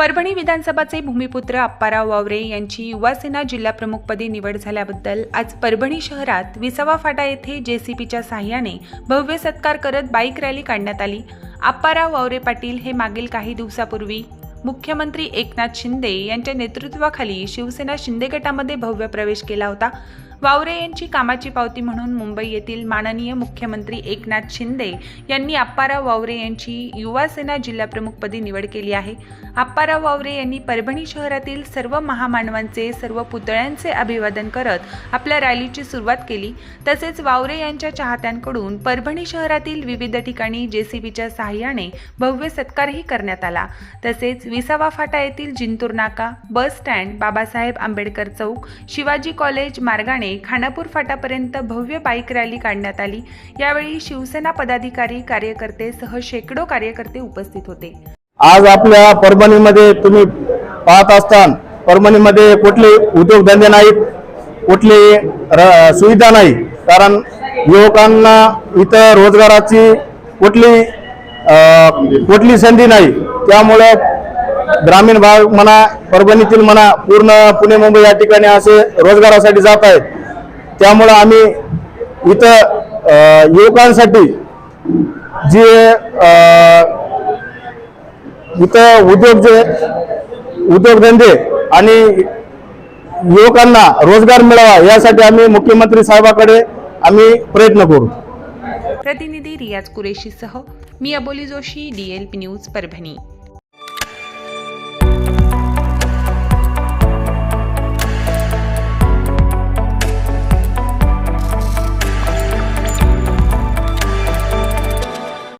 परभणी विधानसभाचे भूमिपुत्र अप्पाराव वावरे यांची युवासेना जिल्हाप्रमुखपदी निवड झाल्याबद्दल आज परभणी शहरात विसावा फाटा येथे जेसीपीच्या साह्याने भव्य सत्कार करत बाईक रॅली काढण्यात आली. अप्पाराव वावरे पाटील हे मागील काही दिवसापूर्वी मुख्यमंत्री एकनाथ शिंदे यांच्या नेतृत्वाखाली शिवसेना शिंदे गटामध्ये भव्य प्रवेश केला होता. वावरे यांची कामाची पावती म्हणून मुंबई येथील माननीय मुख्यमंत्री एकनाथ शिंदे यांनी आप्पाराव वावरे यांची युवासेना जिल्हाप्रमुखपदी निवड केली आहे. आप्पाराव वावरे यांनी परभणी शहरातील सर्व महामानवांचे सर्व पुतळ्यांचे अभिवादन करत आपल्या रॅलीची सुरुवात केली. तसेच वावरे यांच्या चाहत्यांकडून परभणी शहरातील विविध ठिकाणी जेसीबीच्या सहाय्याने भव्य सत्कारही करण्यात आला. तसेच विसावा फाटा येथील जिंतूर नाका बस स्टँड बाबासाहेब आंबेडकर चौक शिवाजी कॉलेज मार्गाने खानापूर फाटापर्यंत भव्य बाईक रॅली काढण्यात आली. यावेळी शिवसेना पदाधिकारी कार्यकर्ते सह शेकडो कार्यकर्ते उपस्थित होते. आज आपल्या परभणीमध्ये तुम्ही पाहत असताना परभणीमध्ये कुठले उद्योगधंदे नाहीत कुठली र- सुविधा नाही. कारण युवकांना इथं रोजगाराची कुठली कुठली संधी नाही. त्यामुळं ग्रामीण भाग म्हणा परभणीतील म्हणा पूर्ण पुणे मुंबई या ठिकाणी असे रोजगारासाठी जात आहेत. त्यामुळं आम्ही इथं युवकांसाठी जे इथं उद्योग जे उद्योगधंदे आणि युवकांना रोजगार मिळावा यासाठी आम्ही मुख्यमंत्री साहेबाकडे आम्ही प्रयत्न करू. प्रतिनिधी रियाज कुरेशीसह मी अबोली जोशी डीएलपी न्यूज परभणी.